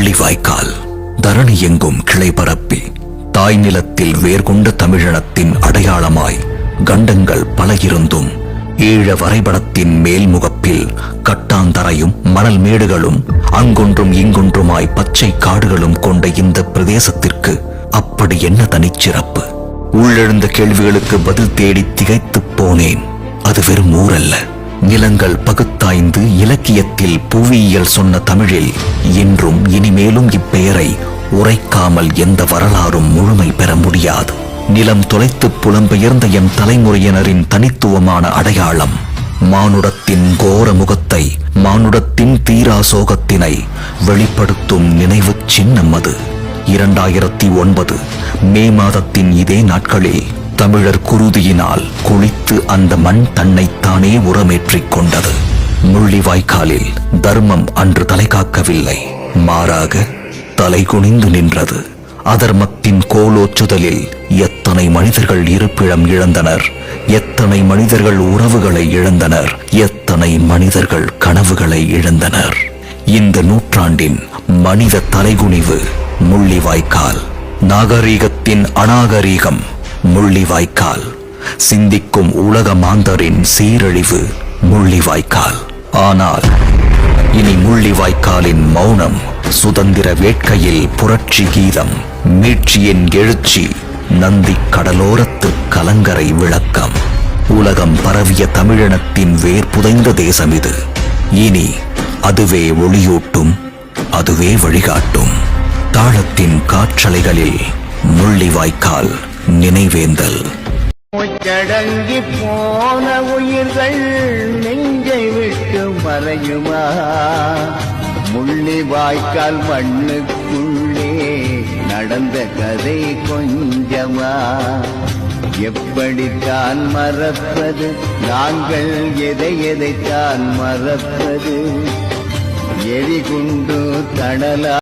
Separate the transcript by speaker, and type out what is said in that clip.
Speaker 1: முள்ளிவாய்க்கால் தரணி எங்கும் கிளை பரப்பி தாய் நிலத்தில் வேர்கொண்ட தமிழினத்தின் அடையாளமாய் கண்டங்கள் பல இருந்தும் ஈழ வரைபடத்தின் மேல் முகப்பில் கட்டாந்தரையும் மணல் மேடுகளும் அங்கொன்றும் இங்கொன்றுமாய் பச்சை காடுகளும் கொண்ட இந்த பிரதேசத்திற்கு அப்படி என்ன தனிச்சிறப்பு? உள்ளெழுந்த கேள்விகளுக்கு பதில் தேடி திகைத்துப் போனேன். அது வெறும் ஊரல்ல. நிலங்கள் பகுத்தாய்ந்து இலக்கியத்தில் புவியியல் சொன்ன தமிழில் இன்றும் இனிமேலும் இப்பெயரை உரைக்காமல் எந்த வரலாறும் முழுமை பெற முடியாது. நிலம் தொலைத்து புலம்பெயர்ந்த எம் தலைமுறையினரின் தனித்துவமான அடையாளம் மானுடத்தின் கோர முகத்தை மானுடத்தின் தீரா சோகத்தினை வெளிப்படுத்தும் நினைவு சின்னம் அது. இரண்டாயிரத்தி ஒன்பது மே மாதத்தின் இதே நாட்களில் தமிழர் குருதியினால் குளித்து அந்த மண் தன்னைத்தானே உரமேற்றிக் கொண்டது. முள்ளிவாய்க்காலில் தர்மம் அன்று தலை காக்கவில்லை. மாறாக தலை குனிந்து நின்றது. அதர்மத்தின் கோலோச்சுதலில் எத்தனை மனிதர்கள் இருப்பிடம் இழந்தனர். எத்தனை மனிதர்கள் உறவுகளை இழந்தனர். எத்தனை மனிதர்கள் கனவுகளை இழந்தனர். இந்த நூற்றாண்டின் மனித தலைகுனிவு முள்ளிவாய்க்கால். நாகரீகத்தின் அநாகரீகம். முள்ளிவாய்க்கால். சிந்திக்கும் உலக மாந்தரின் சீரழிவு முள்ளிவாய்க்கால். ஆனால் இனி முள்ளிவாய்க்காலின் மௌனம் சுதந்திர வேட்கையில் புரட்சி கீதம் மீட்சியின் எழுச்சி நந்தி கடலோரத்து கலங்கரை விளக்கம். உலகம் பரவிய தமிழினத்தின் வேர் புதைந்த தேசம் இது. இனி அதுவே ஒளியூட்டும் அதுவே வழிகாட்டும். தாளத்தின் காற்றலைகளில் முள்ளிவாய்க்கால். நினைவேந்தல்.
Speaker 2: மூச்சடங்கி போன உயிர்கள் நெஞ்சை விட்டு மறையுமா? முள்ளி வாய்க்கால் மண்ணுக்குள்ளே நடந்த கதை கொஞ்சமா? எப்படித்தான் மறப்பது? நாங்கள் எதை எதைத்தான் மறப்பது? எரிகுண்டு தணலா